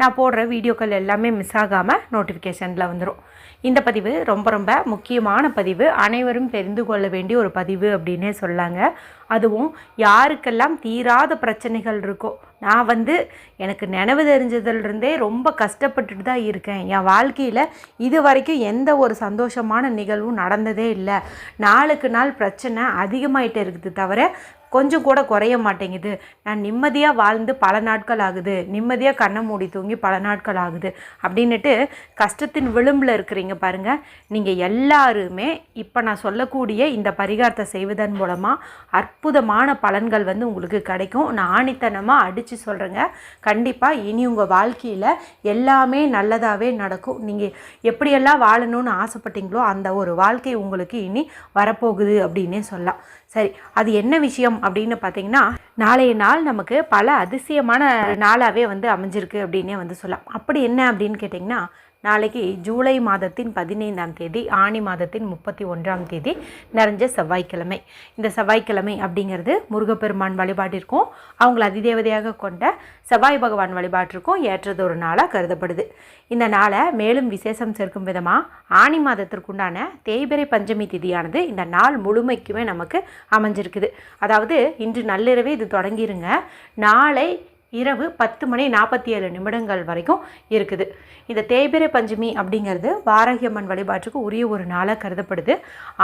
நான் போடுற வீடியோக்கள் எல்லாமே மிஸ் ஆகாமல் நோட்டிஃபிகேஷனில் வந்துடும் இந்த பதிவு ரொம்ப ரொம்ப முக்கியமான பதிவு. அனைவரும் தெரிந்து கொள்ள வேண்டிய ஒரு பதிவு அப்படின்னே சொல்லாங்க. அதுவும் யாருக்கெல்லாம் தீராத பிரச்சனைகள் இருக்கோ நான் வந்து எனக்கு நினைவு தெரிஞ்சதுலேருந்தே ரொம்ப கஷ்டப்பட்டுட்டு தான் இருக்கேன். என் வாழ்க்கையில் இது வரைக்கும் எந்த ஒரு சந்தோஷமான நிகழ்வும் நடந்ததே இல்லை. நாளுக்கு நாள் பிரச்சனை அதிகமாயிட்டே இருக்குது தவிர கொஞ்சம் கூட குறைய மாட்டேங்குது. நான் நிம்மதியாக வாழ்ந்து பல நாட்கள் ஆகுது. நிம்மதியாக கண்ணை மூடி தூங்கி பல நாட்கள் ஆகுது. அப்படின்னுட்டு கஷ்டத்தின் விளிம்பில் இருக்கிறீங்க பாருங்கள் நீங்கள் எல்லாருமே இப்போ நான் சொல்லக்கூடிய இந்த பரிகாரத்தை செய்வதன் மூலமாக அற்புதமான பலன்கள் வந்து உங்களுக்கு கிடைக்கும். நான் ஆணித்தனமாக அடித்து சொல்கிறேங்க கண்டிப்பாக இனி உங்கள் வாழ்க்கையில் எல்லாமே நல்லதாகவே நடக்கும். நீங்கள் எப்படியெல்லாம் வாழணும்னு ஆசைப்பட்டீங்களோ அந்த ஒரு வாழ்க்கை உங்களுக்கு இனி வரப்போகுது அப்படின்னே சொல்லலாம். சரி அது என்ன விஷயம் அப்படின்னு பார்த்தீங்கன்னா நாளைய நாள் நமக்கு பல அதிசயமான நாளாகவே வந்து அமைஞ்சிருக்கு அப்படின்னே வந்து சொல்லலாம். அப்படி என்ன அப்படின்னு கேட்டிங்கன்னா நாளைக்கு ஜூலை மாதத்தின் பதினைந்தாம் தேதி ஆணி மாதத்தின் முப்பத்தி ஒன்றாம் தேதி நிறைஞ்ச செவ்வாய்க்கிழமை. இந்த செவ்வாய்க்கிழமை அப்படிங்கிறது முருகப்பெருமான் வழிபாட்டிற்கும் அவங்கள அதிதேவதையாக கொண்ட செவ்வாய் பகவான் வழிபாட்டிற்கும் ஏற்றது ஒரு நாளாக கருதப்படுது. இந்த நாளை மேலும் விசேஷம் சேர்க்கும் விதமாக ஆணி மாதத்திற்குண்டான தேய்பிறை பஞ்சமி திதியானது இந்த நாள் முழுமைக்குமே நமக்கு அமைஞ்சிருக்குது. அதாவது இன்று நள்ளிரவே இது தொடங்கிருங்க. நாளை இரவு பத்து மணி நாற்பத்தி ஏழு நிமிடங்கள் வரைக்கும் இருக்குது. இந்த தேய்பிரை பஞ்சமி அப்படிங்கிறது வாரகியம்மன் வழிபாட்டுக்கு உரிய ஒரு நாளாக கருதப்படுது.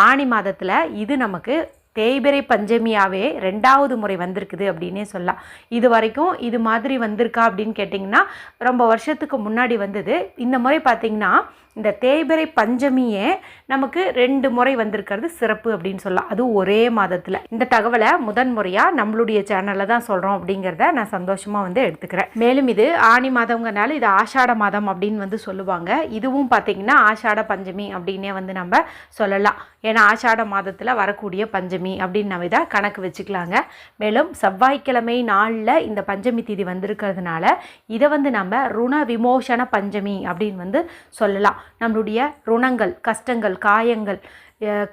ஆணி மாதத்தில் இது நமக்கு தேய்பிரை பஞ்சமியாகவே ரெண்டாவது முறை வந்திருக்குது அப்படின்னே சொல்லலாம். இது வரைக்கும் இது மாதிரி வந்திருக்கா அப்படின்னு கேட்டிங்கன்னா ரொம்ப வருஷத்துக்கு முன்னாடி வந்தது. இந்த முறை பார்த்திங்கன்னா இந்த தேய்பிறை பஞ்சமியே நமக்கு ரெண்டு முறை வந்திருக்கிறது சிறப்பு அப்படின்னு சொல்லலாம். அதுவும் ஒரே மாதத்தில். இந்த தகவலை முதன் முறையாக நம்மளுடைய சேனலில் தான் சொல்கிறோம் அப்படிங்கிறத நான் சந்தோஷமாக வந்து எடுத்துக்கிறேன். மேலும் இது ஆணி மாதங்கிறனால இது ஆஷாட மாதம் அப்படின்னு வந்து சொல்லுவாங்க. இதுவும் பார்த்திங்கன்னா ஆஷாட பஞ்சமி அப்படின்னே வந்து நம்ம சொல்லலாம். ஏன்னா ஆஷாட மாதத்தில் வரக்கூடிய பஞ்சமி அப்படின்னு நம்ம இதை கணக்கு வச்சுக்கலாங்க. மேலும் செவ்வாய்க்கிழமை நாளில் இந்த பஞ்சமி தேதி வந்திருக்கிறதுனால இதை வந்து நம்ம ருண விமோசன பஞ்சமி அப்படின்னு வந்து சொல்லலாம். நம்மளுடைய ருணங்கள் கஷ்டங்கள் காயங்கள்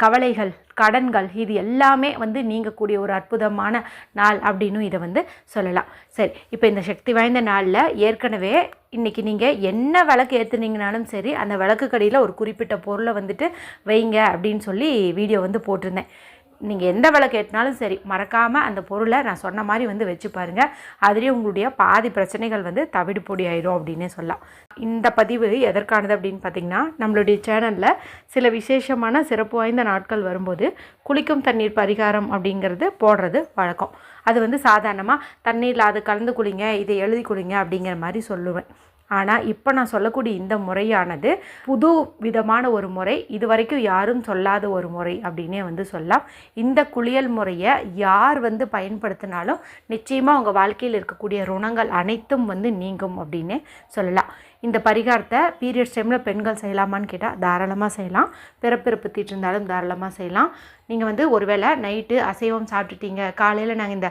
கவலைகள் கடன்கள் இது எல்லாமே வந்து நீங்கக்கூடிய ஒரு அற்புதமான நாள் அப்படின்னு இதை வந்து சொல்லலாம். சரி இப்போ இந்த சக்தி வாய்ந்த நாளில் ஏற்கனவே இன்றைக்கி நீங்கள் என்ன விளக்கு ஏற்றுனீங்கனாலும் சரி அந்த விளக்கு கடையில் ஒரு குறிப்பிட்ட பொருளை வந்துட்டு வைங்க அப்படின்னு சொல்லி வீடியோ வந்து போட்டிருந்தேன். நீங்கள் எந்த விளக்கு கேட்டினாலும் சரி மறக்காமல் அந்த பொருளை நான் சொன்ன மாதிரி வந்து வச்சு பாருங்கள் அதுலேயே உங்களுடைய பாதி பிரச்சனைகள் வந்து தவிடு பொடி ஆயிரும் அப்படின்னே சொல்லலாம். இந்த பதிவு எதற்கானது அப்படின்னு பார்த்தீங்கன்னா நம்மளுடைய சேனலில் சில விசேஷமான சிறப்பு வாய்ந்த நாட்கள் வரும்போது குளிக்கும் தண்ணீர் பரிகாரம் அப்படிங்கிறது போடுறது வழக்கம். அது வந்து சாதாரணமாக தண்ணீரில் அது கலந்து குளிங்க இதை எழுதி குளிங்க அப்படிங்கிற மாதிரி சொல்லுவேன். ஆனால் இப்போ நான் சொல்லக்கூடிய இந்த முறையானது புது விதமான ஒரு முறை இது வரைக்கும் யாரும் சொல்லாத ஒரு முறை அப்படின்னே வந்து சொல்லலாம். இந்த குளியல் முறையை யார் வந்து பயன்படுத்தினாலும் நிச்சயமாக உங்கள் வாழ்க்கையில் இருக்கக்கூடிய ருணங்கள் அனைத்தும் வந்து நீங்கும் அப்படின்னே சொல்லலாம். இந்த பரிகாரத்தை பீரியட்ஸ் டைமில் பெண்கள் செய்யலாமான்னு கேட்டால் தாராளமாக செய்யலாம். பிறப்பிறப்பு தீட்டு இருந்தாலும் தாராளமாக செய்யலாம். நீங்கள் வந்து ஒருவேளை நைட்டு அசைவம் சாப்பிட்டுட்டீங்க. காலையில் நாங்கள் இந்த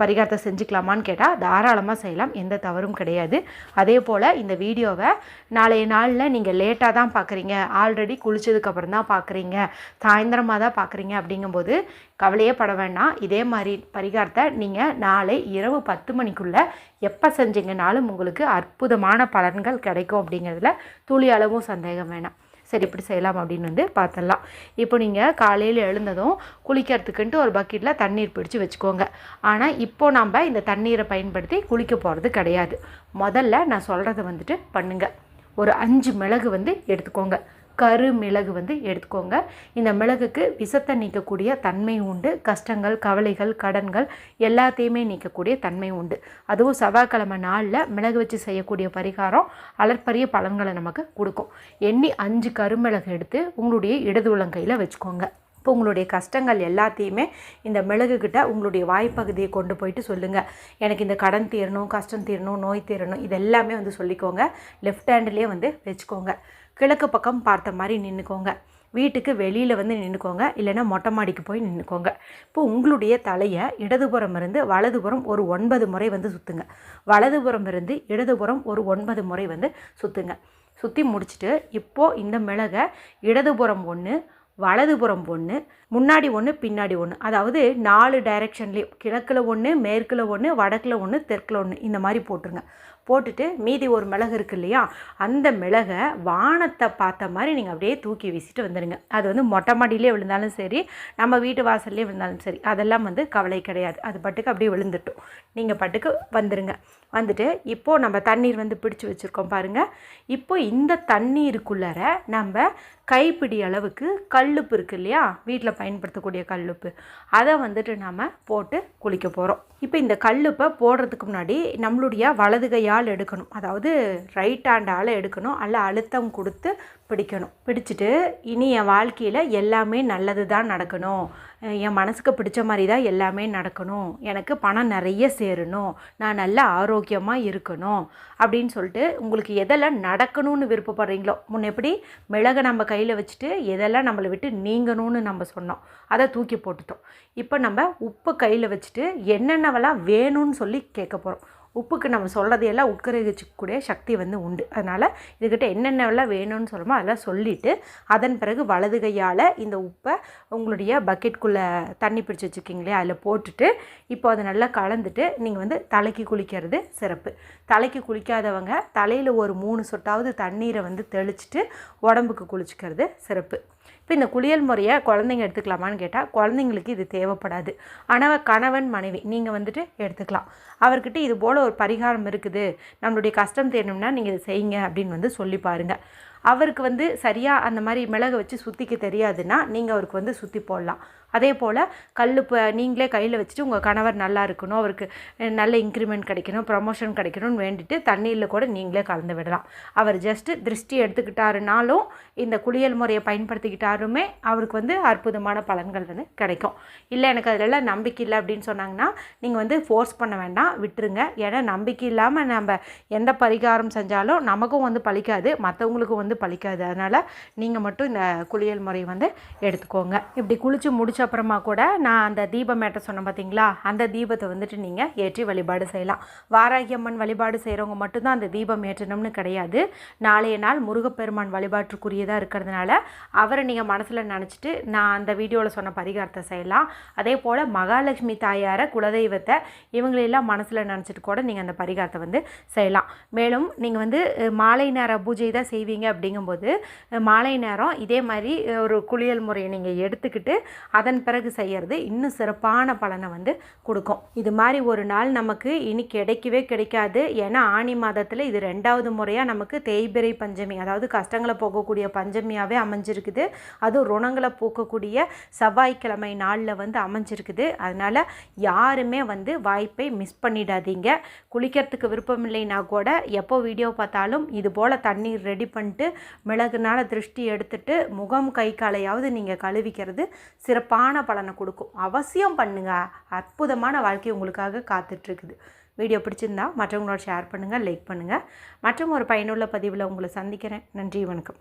பரிகாரத்தை செஞ்சுக்கலாமான்னு கேட்டால் தாராளமாக செய்யலாம். எந்த தவறும் கிடையாது. அதே போல் இந்த வீடியோவை நாளைய நாளில் நீங்கள் லேட்டாக தான் பார்க்குறீங்க ஆல்ரெடி குளிச்சதுக்கப்புறம் தான் பார்க்குறீங்க சாயந்தரமாக தான் பார்க்குறீங்க அப்படிங்கும்போது கவலையே பட வேண்டாம். இதே மாதிரி பரிகாரத்தை நீங்கள் நாளை இரவு பத்து மணிக்குள்ளே எப்போ செஞ்சீங்கனாலும் உங்களுக்கு அற்புதமான பலன்கள் கிடைக்கும் அப்படிங்கிறதுல துளி அளவும் சந்தேகம் வேணாம். சரி இப்படி செய்யலாம் அப்படின்னு வந்து பார்த்துடலாம். இப்போ நீங்கள் காலையில் எழுந்ததும் குளிக்கிறதுக்குன்ட்டு ஒரு பக்கெட்டில் தண்ணீர் பிடிச்சி வச்சுக்கோங்க. ஆனால் இப்போ நம்ம இந்த தண்ணீரை பயன்படுத்தி குளிக்க போகிறது கிடையாது. முதல்ல நான் சொல்கிறத வந்துட்டு பண்ணுங்கள் ஒரு அஞ்சு மிளகு வந்து எடுத்துக்கோங்க. கரு மிளகு வந்து எடுத்துக்கோங்க. இந்த மிளகுக்கு விஷத்தை நீக்கக்கூடிய தன்மை உண்டு. கஷ்டங்கள் கவலைகள் கடன்கள் எல்லாத்தையுமே நீக்கக்கூடிய தன்மை உண்டு. அதுவும் செவ்வாய்க்கிழமை நாளில் மிளகு வச்சு செய்யக்கூடிய பரிகாரம் அலற்பரிய பலன்களை நமக்கு கொடுக்கும். எண்ணி அஞ்சு கருமிளகு எடுத்து உங்களுடைய இடது உள்ளங்கையில் வச்சுக்கோங்க. இப்போ உங்களுடைய கஷ்டங்கள் எல்லாத்தையுமே இந்த மிளகுக்கிட்ட உங்களுடைய வாய்ப்பகுதியை கொண்டு போயிட்டு சொல்லுங்கள் எனக்கு இந்த கடன் தீரணும் கஷ்டம் தீரணும் நோய் தீரணும் இது எல்லாமே வந்து சொல்லிக்கோங்க. லெஃப்ட் ஹேண்ட்லேயே வந்து வச்சுக்கோங்க. கிழக்கு பக்கம் பார்த்த மாதிரி நின்றுக்கோங்க வீட்டுக்கு வெளியில் வந்து நின்றுக்கோங்க இல்லைன்னா மொட்டை மாடிக்கு போய் நின்றுக்கோங்க இப்போ உங்களுடைய தலையை இடதுபுறம் இருந்து வலதுபுறம் ஒரு ஒன்பது முறை வந்து சுற்றுங்க வலதுபுறம் இருந்து இடதுபுறம் ஒரு ஒன்பது முறை வந்து சுற்றுங்க சுற்றி முடிச்சுட்டு இப்போது இந்த மிளகை இடதுபுறம் ஒன்று வலதுபுறம் ஒன்று முன்னாடி ஒன்று பின்னாடி ஒன்று அதாவது நாலு டைரெக்ஷன்லேயும் கிழக்கில் ஒன்று மேற்கில் ஒன்று வடக்கில் ஒன்று தெற்கில் ஒன்று இந்த மாதிரி போட்டுருங்க. போட்டுட்டு மீதி ஒரு மிளகு இருக்கு இல்லையா அந்த மிளகை வானத்தை பார்த்த மாதிரி நீங்கள் அப்படியே தூக்கி வீசிட்டு வந்துடுங்க அது வந்து மொட்டை மாடியிலே விழுந்தாலும் சரி நம்ம வீட்டு வாசல்லே விழுந்தாலும் சரி அதெல்லாம் வந்து கவலை கிடையாது. அது பட்டுக்கு அப்படியே விழுந்துட்டோம். நீங்கள் பட்டுக்கு வந்துடுங்க வந்துட்டு இப்போது நம்ம தண்ணீர் வந்து பிடிச்சி வச்சுருக்கோம் பாருங்கள் இப்போ இந்த தண்ணீருக்குள்ளார நம்ம கைப்பிடி அளவுக்கு கல்லுப்பு இருக்குது இல்லையா வீட்டில் பயன்படுத்தக்கூடிய கல்லுப்பு அதை வந்துட்டு நம்ம போட்டு குளிக்க போகிறோம் இப்போ இந்த கல்லுப்பை போடுறதுக்கு முன்னாடி நம்மளுடைய வலது கையால் எடுக்கணும். அதாவது ரைட் ஹேண்டால் எடுக்கணும். அல்ல அழுத்தம் கொடுத்து பிடிக்கணும். பிடிச்சிட்டு இனி என் வாழ்க்கையில் எல்லாமே நல்லது தான் நடக்கணும் என் மனசுக்கு பிடிச்ச மாதிரி தான் எல்லாமே நடக்கணும். எனக்கு பணம் நிறைய சேரணும். நான் நல்ல ஆரோக்கியமாக இருக்கணும் அப்படின்னு சொல்லிட்டு உங்களுக்கு எதெல்லாம் நடக்கணும்னு விருப்பப்படுறீங்களோ முன்ன எப்படி மிளகை நம்ம கையில் வச்சுட்டு எதெல்லாம் நம்மளை விட்டு நீங்கணும்னு நம்ம சொன்னோம் அதை தூக்கி போட்டுட்டோம். இப்போ நம்ம உப்பு கையில் வச்சுட்டு என்னென்னவெல்லாம் வேணும்னு சொல்லி கேட்க போகிறோம் உப்புக்கு நம்ம சொல்கிறதையெல்லாம் உட்கரிச்சிக்கக்கூடிய சக்தி வந்து உண்டு. அதனால் இதுக்கிட்ட என்னென்னலாம் வேணும்னு சொல்லுமோ அதெல்லாம் சொல்லிவிட்டு அதன் பிறகு வலது கையால் இந்த உப்பை உங்களுடைய பக்கெட்குள்ளே தண்ணி பிடிச்சி வச்சுருக்கீங்களே அதில் போட்டுட்டு இப்போ அதை நல்லா கலந்துட்டு நீங்கள் வந்து தலைக்கு குளிக்கிறது சிறப்பு. தலைக்கு குளிக்காதவங்க தலையில் ஒரு மூணு சொட்டாவது தண்ணீரை வந்து தெளிச்சிட்டு உடம்புக்கு குளிச்சுக்கிறது சிறப்பு. இப்போ இந்த குளியல் முறையை குழந்தைங்க எடுத்துக்கலாமான்னு கேட்டால் குழந்தைங்களுக்கு இது தேவைப்படாது. ஆனால் கணவன் மனைவி நீங்கள் வந்துட்டு எடுத்துக்கலாம். அவர்கிட்ட இது போல் ஒரு பரிகாரம் இருக்குது. நம்மளுடைய கஷ்டம் தேடணும்னா நீங்கள் இதை செய்யுங்க அப்படின்னு வந்து சொல்லி பாருங்கள் அவருக்கு வந்து சரியாக அந்த மாதிரி மிளகு வச்சு சுற்றிக்க தெரியாதுன்னா நீங்கள் அவருக்கு வந்து சுற்றி போடலாம். அதே போல் கல் இப்போ நீங்களே கையில் வச்சுட்டு உங்கள் கணவர் நல்லா இருக்கணும் அவருக்கு நல்ல இன்க்ரிமெண்ட் கிடைக்கணும் ப்ரமோஷன் கிடைக்கணும்னு வேண்டிட்டு தண்ணீரில் கூட நீங்களே கலந்து விடலாம். அவர் ஜஸ்ட்டு திருஷ்டி எடுத்துக்கிட்டாருனாலும் இந்த குளியல் முறையை பயன்படுத்திக்கிட்டாருமே அவருக்கு வந்து அற்புதமான பலன்கள் வந்து கிடைக்கும். இல்லை எனக்கு அதிலெல்லாம் நம்பிக்கை இல்லை அப்படின்னு சொன்னாங்கன்னா நீங்கள் வந்து ஃபோர்ஸ் பண்ண வேண்டாம் விட்டுருங்க. ஏன்னா நம்பிக்கை இல்லாமல் நம்ம எந்த பரிகாரம் செஞ்சாலும் நமக்கும் வந்து பழிக்காது மற்றவங்களுக்கும் வந்து பழிக்காது அதனால் நீங்கள் மட்டும் இந்த குளியல் முறை வந்து எடுத்துக்கோங்க. இப்படி குளித்து முடிச்ச அப்புறமா கூட நான் அந்த தீபம் ஏற்ற சொன்னேன் பார்த்தீங்களா அந்த தீபத்தை வந்துட்டு நீங்கள் ஏற்றி வழிபாடு செய்யலாம். வாராகியம்மன் வழிபாடு செய்கிறவங்க மட்டும்தான் அந்த தீபம் ஏற்றணும்னு கிடையாது. நாளைய நாள் முருகப்பெருமான் வழிபாட்டுக்குரியதாக இருக்கிறதுனால அவரை நீங்கள் மனசில் நினச்சிட்டு நான் அந்த வீடியோவில் சொன்ன பரிகாரத்தை செய்யலாம். அதே போல் மகாலட்சுமி தாயாரை குலதெய்வத்தை இவங்களெல்லாம் மனசில் நினச்சிட்டு கூட நீங்கள் அந்த பரிகாரத்தை வந்து செய்யலாம். மேலும் நீங்கள் வந்து மாலை நேர பூஜை தான் செய்வீங்க அப்படிங்கும்போது மாலை நேரம் இதே மாதிரி ஒரு குளியல் முறையை நீங்கள் எடுத்துக்கிட்டு அதன் பிறகு செய்கிறது இன்னும் சிறப்பான பலனை வந்து கொடுக்கும். இது மாதிரி ஒரு நாள் நமக்கு இனி கிடைக்கவே கிடைக்காது. ஏன்னா ஆணி மாதத்தில் இது ரெண்டாவது முறையாக நமக்கு தேய்பிரை பஞ்சமி அதாவது கஷ்டங்களை போகக்கூடிய பஞ்சமியாகவே அமைஞ்சிருக்குது. அதுவும் ருணங்களை போக்கக்கூடிய செவ்வாய்க்கிழமை நாளில் வந்து அமைஞ்சிருக்குது. அதனால் யாருமே வந்து வாய்ப்பை மிஸ் பண்ணிடாதீங்க. குளிக்கிறதுக்கு விருப்பம் இல்லைன்னா கூட எப்போ வீடியோ பார்த்தாலும் இது போல் தண்ணீர் ரெடி பண்ணிட்டு மிளகுனால திருஷ்டி எடுத்துட்டு முகம் கை காலையாவது நீங்கள் கழுவிக்கிறது சிறப்பான பலனை கொடுக்கும். அவசியம் பண்ணுங்கள் அற்புதமான வாழ்க்கை உங்களுக்காக காத்துட்ருக்குது. வீடியோ பிடிச்சிருந்தா மற்றவங்களோட ஷேர் பண்ணுங்கள் லைக் பண்ணுங்கள் மற்றும் ஒரு பயனுள்ள பதிவில் உங்களை சந்திக்கிறேன். நன்றி வணக்கம்.